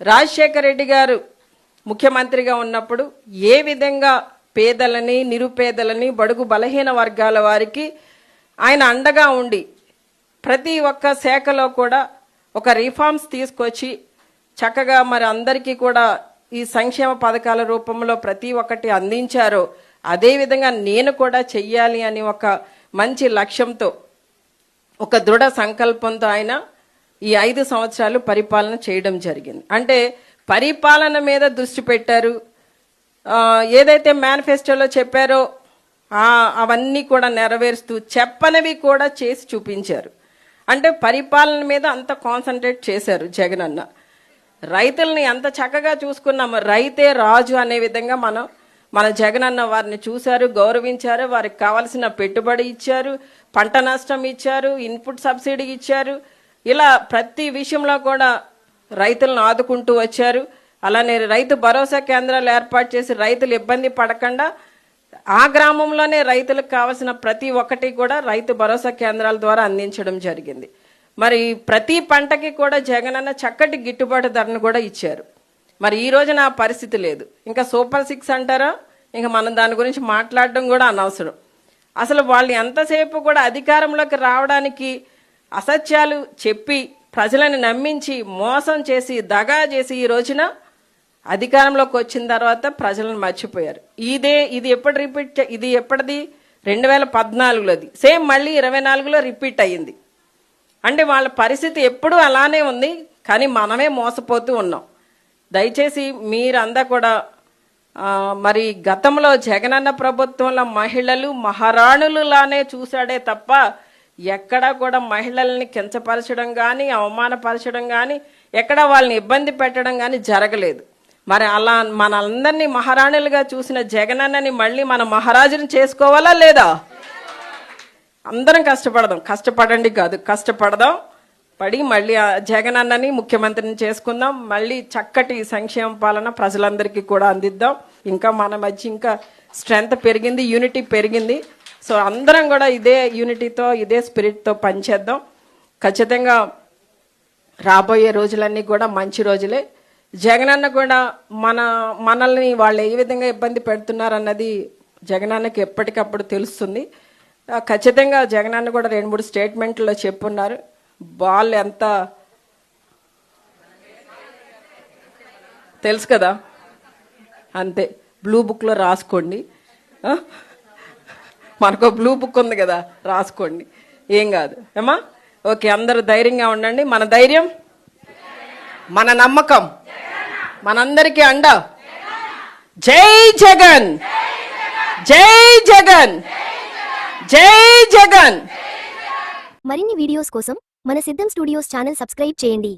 రాజశేఖర రెడ్డి గారు ముఖ్యమంత్రిగా ఉన్నప్పుడు ఏ విధంగా పేదలని నిరుపేదలని బడుగు బలహీన వర్గాల వారికి ఆయన అండగా ఉండి ప్రతి ఒక్క శాఖలో కూడా ఒక రిఫార్మ్స్ తీసుకొచ్చి చక్కగా మరి అందరికీ కూడా ఈ సంక్షేమ పథకాల రూపంలో ప్రతి ఒక్కటి అందించారో అదేవిధంగా నేను కూడా చెయ్యాలి అని ఒక మంచి లక్ష్యంతో ఒక దృఢ సంకల్పంతో ఆయన ఈ ఐదు సంవత్సరాలు పరిపాలన చేయడం జరిగింది. అంటే పరిపాలన మీద దృష్టి పెట్టారు. ఏదైతే మేనిఫెస్టోలో చెప్పారో అవన్నీ కూడా నెరవేరుస్తూ చెప్పనివి కూడా చేసి చూపించారు. అంటే పరిపాలన మీద అంత కాన్సన్ట్రేట్ చేశారు జగన్ అన్న. రైతుల్ని ఎంత చక్కగా చూసుకున్నాము రైతే రాజు అనే విధంగా మనం మన జగనన్న వారిని చూశారు గౌరవించారు వారికి కావలసిన పెట్టుబడి ఇచ్చారు పంట నష్టం ఇచ్చారు ఇన్పుట్ సబ్సిడీ ఇచ్చారు ఇలా ప్రతి విషయంలో కూడా రైతులను ఆదుకుంటూ వచ్చారు. అలానే రైతు భరోసా కేంద్రాలు ఏర్పాటు చేసి రైతులు ఇబ్బంది పడకుండా ఆ గ్రామంలోనే రైతులకు కావాల్సిన ప్రతి ఒక్కటి కూడా రైతు భరోసా కేంద్రాల ద్వారా అందించడం జరిగింది. మరి ప్రతి పంటకి కూడా జగనన్న చక్కటి గిట్టుబాటు ధరను కూడా ఇచ్చారు. మరి ఈ రోజున ఆ పరిస్థితి లేదు. ఇంకా సూపర్ సిక్స్ అంటారా? ఇంకా మనం దాని గురించి మాట్లాడడం కూడా అనవసరం. అసలు వాళ్ళు ఎంతసేపు కూడా అధికారంలోకి రావడానికి అసత్యాలు చెప్పి ప్రజలను నమ్మించి మోసం చేసి దగా చేసి ఈ రోజున అధికారంలోకి వచ్చిన తర్వాత ప్రజలను మర్చిపోయారు. ఇదే ఇది ఎప్పుడు రిపీట్ ఇది ఎప్పటిది? రెండు వేల పద్నాలుగులోది సేమ్ మళ్ళీ ఇరవై నాలుగులో రిపీట్ అయ్యింది. అంటే వాళ్ళ పరిస్థితి ఎప్పుడూ అలానే ఉంది కానీ మనమే మోసపోతూ ఉన్నాం. దయచేసి మీరంతా కూడా మరి గతంలో జగనన్న ప్రభుత్వంలో మహిళలు మహారాణులులానే చూశాడే తప్ప ఎక్కడా కూడా మహిళల్ని కించపరచడం కానీ అవమానపరచడం కానీ ఎక్కడ వాళ్ళని ఇబ్బంది పెట్టడం కానీ జరగలేదు. మరి అలా మనందరినీ మహారాణులుగా చూసిన జగనన్నని మళ్ళీ మన మహారాజుని చేసుకోవాలా లేదా? అందరం కష్టపడదాం. కష్టపడండి కాదు కష్టపడదాం. పడి మళ్ళీ జగన్ అన్నని ముఖ్యమంత్రిని చేసుకుందాం. మళ్ళీ చక్కటి సంక్షేమ పాలన ప్రజలందరికీ కూడా అందిద్దాం. ఇంకా మన మధ్య ఇంకా స్ట్రెంగ్త్ పెరిగింది యూనిటీ పెరిగింది. సో అందరం కూడా ఇదే యూనిటీతో ఇదే స్పిరిట్తో పనిచేద్దాం ఖచ్చితంగా రాబోయే రోజులన్నీ కూడా మంచి రోజులే. జగనన్న కూడా మన మనల్ని వాళ్ళు ఏ విధంగా ఇబ్బంది పెడుతున్నారన్నది జగనన్నకి ఎప్పటికప్పుడు తెలుస్తుంది. ఖచ్చితంగా జగనన్న కూడా రెండు మూడు స్టేట్మెంట్లో చెప్పున్నారు. బాల్ ఎంత తెలుసు కదా? అంతే. బ్లూ బుక్లో రాసుకోండి. మనకు బ్లూ బుక్ ఉంది కదా రాసుకోండి. ఏం కాదు. ఏమా ఓకే అందరూ ధైర్యంగా ఉండండి. మన ధైర్యం? మన నమ్మకం? మనందరికీ అండ? జై జగన్! జై జగన్! జై జగన్! మరిన్ని వీడియోస్ కోసం మన సిద్ధం స్టూడియోస్ ఛానల్ సబ్స్క్రైబ్ చేయండి.